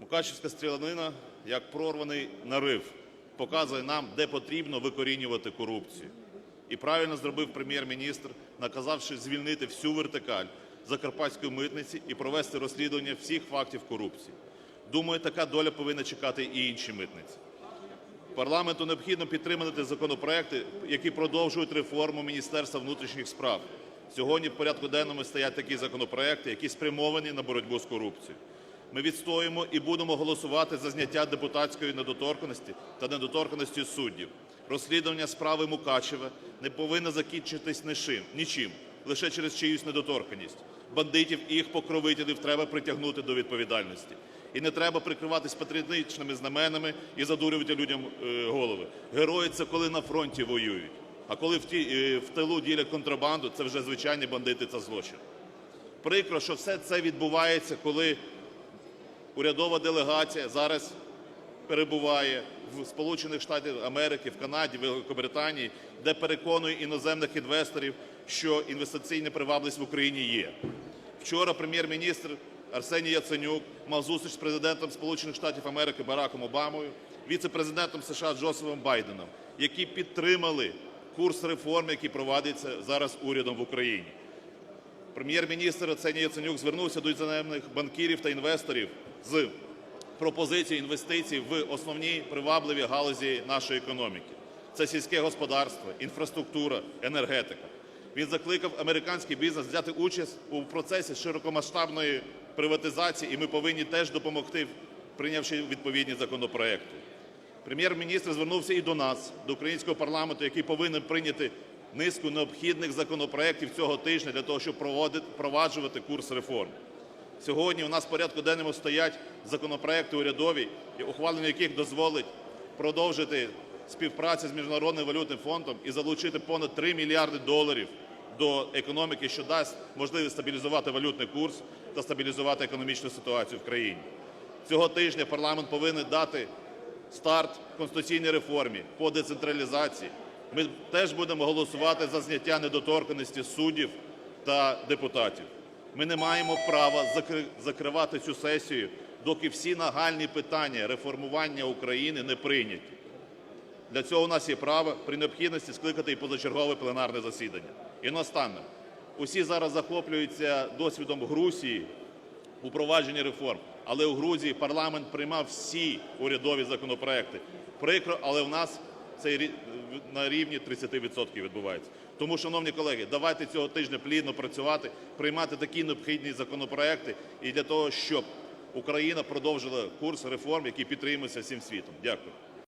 Мукачівська стрілянина, як прорваний нарив, показує нам, де потрібно викорінювати корупцію. І правильно зробив Прем'єр-міністр, наказавши звільнити всю вертикаль Закарпатської митниці і провести розслідування всіх фактів корупції. Думаю, така доля повинна чекати і інші митниці. Парламенту необхідно підтримати законопроекти, які продовжують реформу Міністерства внутрішніх справ. Сьогодні в порядку денному стоять такі законопроекти, які спрямовані на боротьбу з корупцією. Ми відстоїмо і будемо голосувати за зняття депутатської недоторканності та недоторканності суддів. Розслідування справи Мукачева не повинно закінчитись нічим, лише через чиюсь недоторканність. Бандитів і їх покровителів треба притягнути до відповідальності. І не треба прикриватись патріотичними знаменами і задурювати людям е, голови. Герої – це коли на фронті воюють. А коли в, ті, е, в тилу ділять контрабанду, це вже звичайні бандити та злочин. Прикро, що все це відбувається, коли урядова делегація зараз перебуває в Сполучених Штатах Америки, в Канаді, в Великобританії, де переконує іноземних інвесторів, що інвестиційна привабливість в Україні є. Вчора прем'єр-міністр Арсеній Яценюк мав зустріч з президентом Сполучених Штатів Америки Бараком Обамою, віце-президентом США Джозефом Байденом, які підтримали курс реформ, який провадиться зараз урядом в Україні. Прем'єр-міністр Арсеній Яценюк звернувся до іноземних банкірів та інвесторів з пропозицією інвестицій в основні привабливі галузі нашої економіки. Це сільське господарство, інфраструктура, енергетика. Він закликав американський бізнес взяти участь у процесі широкомасштабної приватизації, і ми повинні теж допомогти, прийнявши відповідні законопроекти. Прем'єр-міністр звернувся і до нас, до українського парламенту, який повинен прийняти низку необхідних законопроєктів цього тижня для того, щоб впроваджувати курс реформ. Сьогодні у нас в порядку денному стоять законопроекти урядові, ухвалення яких дозволить продовжити співпрацю з Міжнародним валютним фондом і залучити понад 3 мільярди доларів до економіки, що дасть можливість стабілізувати валютний курс та стабілізувати економічну ситуацію в країні. Цього тижня парламент повинен дати старт конституційній реформі по децентралізації. Ми теж будемо голосувати за зняття недоторканності суддів та депутатів. Ми не маємо права закривати цю сесію, доки всі нагальні питання реформування України не прийняті. Для цього у нас є право при необхідності скликати і позачергове пленарне засідання. І наостанок. Усі зараз захоплюються досвідом Грузії у провадженні реформ, але у Грузії парламент приймав всі урядові законопроекти. Прикро, але в нас це на рівні 30% відбувається. Тому, шановні колеги, давайте цього тижня плідно працювати, приймати такі необхідні законопроекти і для того, щоб Україна продовжила курс реформ, який підтримується всім світом. Дякую.